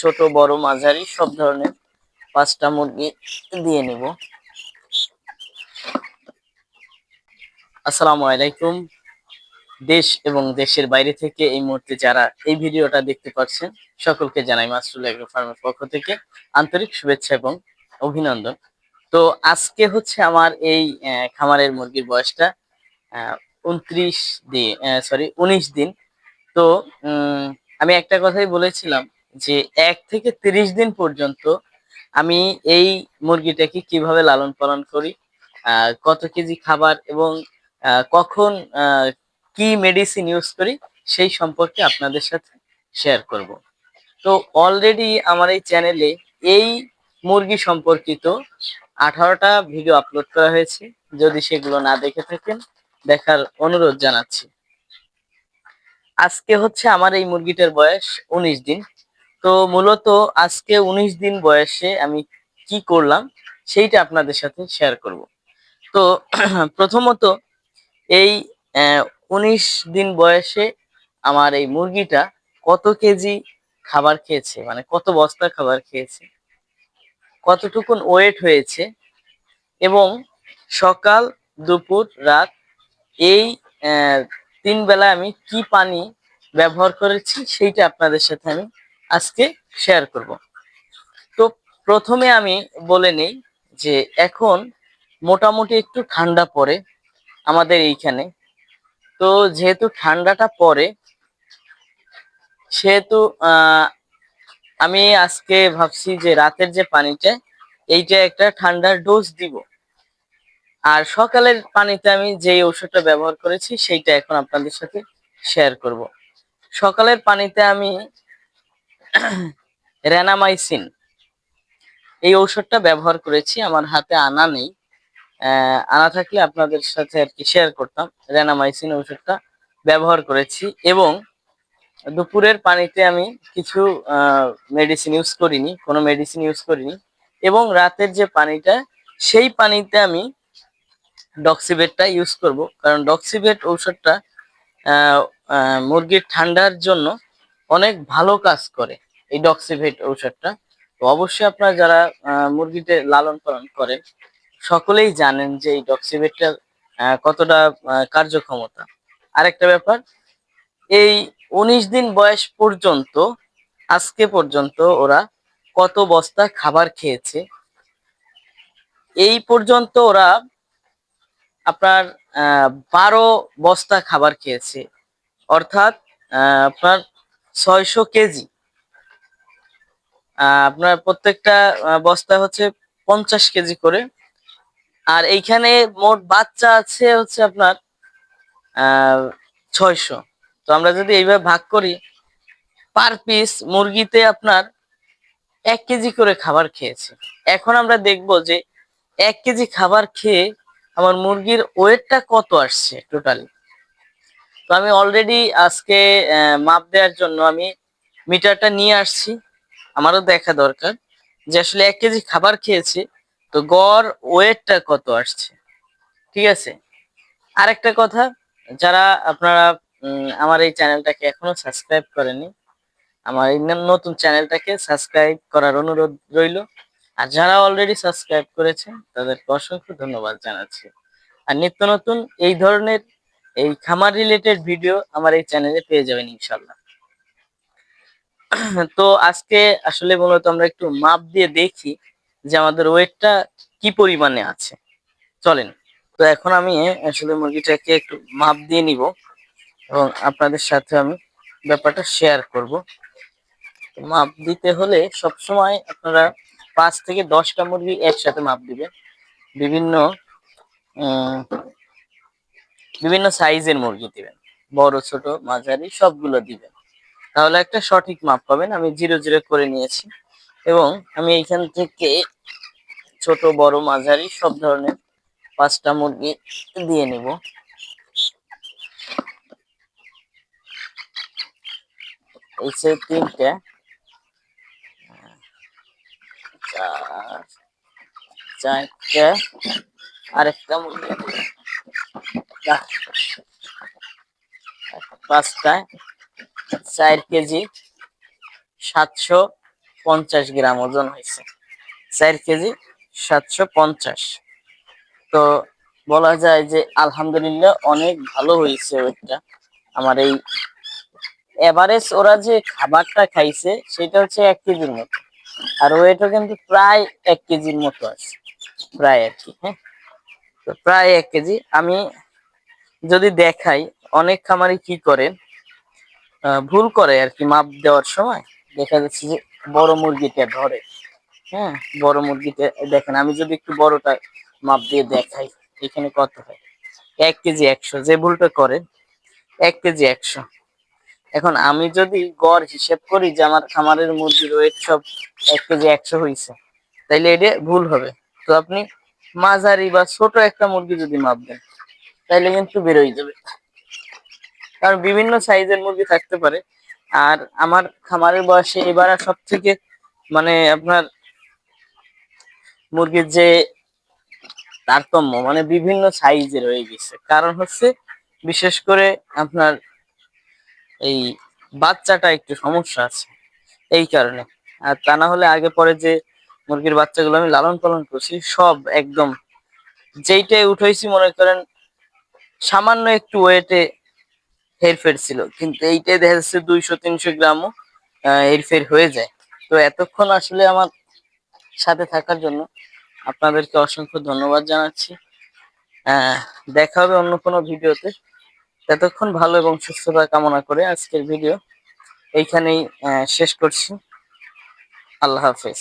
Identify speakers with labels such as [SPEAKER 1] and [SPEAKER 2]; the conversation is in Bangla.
[SPEAKER 1] ছোট, বড়, মাঝারি, সব ধরনের পাঁচটা মুরগি দিয়ে নিব। আসসালামু আলাইকুম। দেশ এবং দেশের বাইরে থেকে এই মুহূর্তে যারা এই ভিডিওটা দেখতে পাচ্ছেন, সকলকে জানাই মাসরুল এগ্রো ফার্মের পক্ষ থেকে আন্তরিক শুভেচ্ছা এবং অভিনন্দন। তো আজকে হচ্ছে আমার এই খামারের মুরগির বয়সটা উনত্রিশ দিন সরি উনিশ দিন। তো আমি একটা কথাই বলেছিলাম যে এক থেকে তিরিশ দিন পর্যন্ত আমি এই মুরগিটাকে কীভাবে লালন পালন করি কত কেজি খাবার এবং কখন কি মেডিসিন ইউজ করি সেই সম্পর্কে আপনাদের সাথে শেয়ার করব। তো অলরেডি আমার এই চ্যানেলে এই মুরগি সম্পর্কিত আঠারোটা ভিডিও আপলোড করা হয়েছে। যদি সেগুলো না দেখে থাকেন, দেখার অনুরোধ জানাচ্ছি। আজকে হচ্ছে আমার এই মুরগিটার বয়স উনিশ দিন। তো মূলত আজকে উনিশ দিন বয়সে আমি কি করলাম সেইটা আপনাদের সাথে শেয়ার করব। তো প্রথমত এই উনিশ দিন বয়সে আমার এই মুরগিটা কত কেজি খাবার খেয়েছে? মানে কত বস্তা খাবার খেয়েছে? কতটুকুন ওয়েট হয়েছে? এবং সকাল, দুপুর, রাত এই তিন বেলা আমি কি পানি ব্যবহার করেছি সেইটা আপনাদের সাথে আমি আজকে শেয়ার করব। তো প্রথমে আমি বলে নেই যে এখন মোটামুটি একটু ঠান্ডা পড়ে আমাদের এইখানে। তো যেহেতু ঠান্ডাটা পড়ে, সেহেতু আমি আজকে ভাবছি যে রাতের যে পানিটা, এইটা একটা ঠান্ডার ডোজ দিব। আর সকালের পানিতে আমি যেই ঔষধটা ব্যবহার করেছি, সেইটা এখন আপনাদের সাথে শেয়ার করব। সকালের পানিতে আমি রেনামাইসিন এই ঔষধটা ব্যবহার করেছি, আমার হাতে আনা নেই। আনা থাকলে আপনাদের সাথে আর কি শেয়ার করতাম। রেনামাইসিন ঔষধটা ব্যবহার করেছি এবং দুপুরের পানিতে আমি কিছু মেডিসিন ইউজ করিনি, কোনো মেডিসিন ইউজ করিনি এবং রাতের যে পানিটা, সেই পানিতে আমি ডক্সিবেটটা ইউজ করব। কারণ ডক্সিবেট ঔষধটা মুরগির ঠান্ডার জন্য অনেক ভালো কাজ করে এই ডক্সিভেট ঔষধটা। তো অবশ্যই আপনারা যারা মুরগিতে লালন পালন করেন, সকলেই জানেন যে এই ডক্সিভেটটা কতটা কার্যক্ষমতা। আরেকটা ব্যাপার, এই উনিশ দিন বয়স পর্যন্ত, আজকে পর্যন্ত ওরা কত বস্তা খাবার খেয়েছে, এই পর্যন্ত ওরা আপনার বারো বস্তা খাবার খেয়েছে। অর্থাৎ আপনার ছয়শো কেজি। আপনার প্রত্যেকটা বস্তা হচ্ছে পঞ্চাশ কেজি করে। আর এইখানে মোট বাচ্চা আছে হচ্ছে আপনার ছয়শো। তো আমরা যদি এইভাবে ভাগ করি পার পিস মুরগিতে আপনার এক কেজি করে খাবার খেয়েছে। এখন আমরা দেখব যে এক কেজি খাবার খেয়ে আমার মুরগির ওয়েটটা কত আসছে টোটালি। তো আমি অলরেডি আজকে মাপ দেওয়ার জন্য আমি মিটারটা নিয়ে আসছি। আমারও দেখা দরকার যে আসলে এক কেজি খাবার খেয়েছি, তো গড় ওয়েটটা কত আসছে? ঠিক আছে? আরেকটা কথা, যারা আপনারা আমার এই চ্যানেলটাকে এখনও সাবস্ক্রাইব করেনি আমার এই নতুন চ্যানেলটাকে সাবস্ক্রাইব করার অনুরোধ রইল। আর যারা অলরেডি সাবস্ক্রাইব করেছেন, তাদেরকে অসংখ্য ধন্যবাদ জানাচ্ছি। আর নিত্য নতুন এই ধরনের এই খামার রিলেটেড ভিডিও আমার এই চ্যানেলে পেয়ে যাবেন ইনশাল্লাহ তো আজকে আসলে মূলত আমরা একটু মাপ দিয়ে দেখি যে আমাদের ওয়েটটা কি পরিমাণে আছে। চলেন, তো এখন আমি আসলে মুরগিটাকে একটু মাপ দিয়ে নিব এবং আপনাদের সাথে আমি ব্যাপারটা শেয়ার করব। মাপ দিতে হলে সবসময় আপনারা পাঁচ থেকে দশটা মুরগি একসাথে মাপ দিবেন। বিভিন্ন বিভিন্ন সাইজের মুরগি দিবেন। বড়, ছোট, মাঝারি, সবগুলো দিবেন। তাহলে একটা সঠিক মাপ পাবেন। আমি জিরো জিরো করে নিয়েছি। এবং আমি এইখান থেকে ছোট, বড়, মাঝারি সব ধরনের পাঁচটা মুরগি দিয়ে নিব। তিনটে। চার, চারটে। আরেকটা মুরগি। বাহ। পাঁচটায় চার কেজি, সাতশো পঞ্চাশ গ্রাম ওজন হয়েছে। চার কেজি, সাতশো পঞ্চাশ। তো বলা যায় যে আলহামদুলিল্লাহ অনেক ভালো হয়েছে ওয়েটটা আমার এই এভারেজ ওরা যে খাবারটা খাইছে, সেটা হচ্ছে এক কেজির মতো। আর ওয়েটও কিন্তু প্রায় এক কেজির মতো আছে। প্রায় আর কি হ্যাঁ। তো প্রায় এক কেজি। আমি যদি দেখাই, অনেক খামারি কি করে? ভুল করে আর কি মাপ দেওয়ার সময়। দেখা যাচ্ছে যে বড় মুরগিটা ধরে। হ্যাঁ বড় মুরগিটা, দেখেন, আমি যদি একটু বড়টা মাপ দিয়ে দেখাই, এখানে কত হয়? এক কেজি একশো, যে ভুলটা করে, এক কেজি একশো। এখন আমি যদি গড় হিসেব করি যে আমার খামারের মুরগির ওয়েট সব এক কেজি একশো হয়েছে তাইলে এটা ভুল হবে। তো আপনি মাঝারি বা ছোট একটা মুরগি যদি মাপ দেন তাইলে কিন্তু বেরোয় যাবে। কারণ বিভিন্ন সাইজের মুরগি থাকতে পারে। আর আমার খামারের বয়সে এবার সব থেকে মানে আপনার মুরগির যে তারতম্য মানে বিভিন্ন সাইজের রয়ে গেছে। কারণ হচ্ছে বিশেষ করে আপনার এই বাচ্চাটা একটু সমস্যা আছে এই কারণে। আর তা না হলে আগে পরে যে মুরগির বাচ্চাগুলো আমি লালন পালন করছি, সব একদম যেইটাই উঠাইছি মনে করেন সামান্য একটু ওয়েটে হেরফের ছিল, কিন্তু এইটাই দেখা যাচ্ছে দুইশো, তিনশো গ্রামও হেরফের হয়ে যায়। তো এতক্ষণ আসলে আমার সাথে থাকার জন্য আপনাদেরকে অসংখ্য ধন্যবাদ জানাচ্ছি। দেখা হবে অন্য কোনো ভিডিওতে। ততক্ষণ ভালো এবং সুস্থতা কামনা করে আজকের ভিডিও এইখানেই শেষ করছি। আল্লাহ হাফেজ।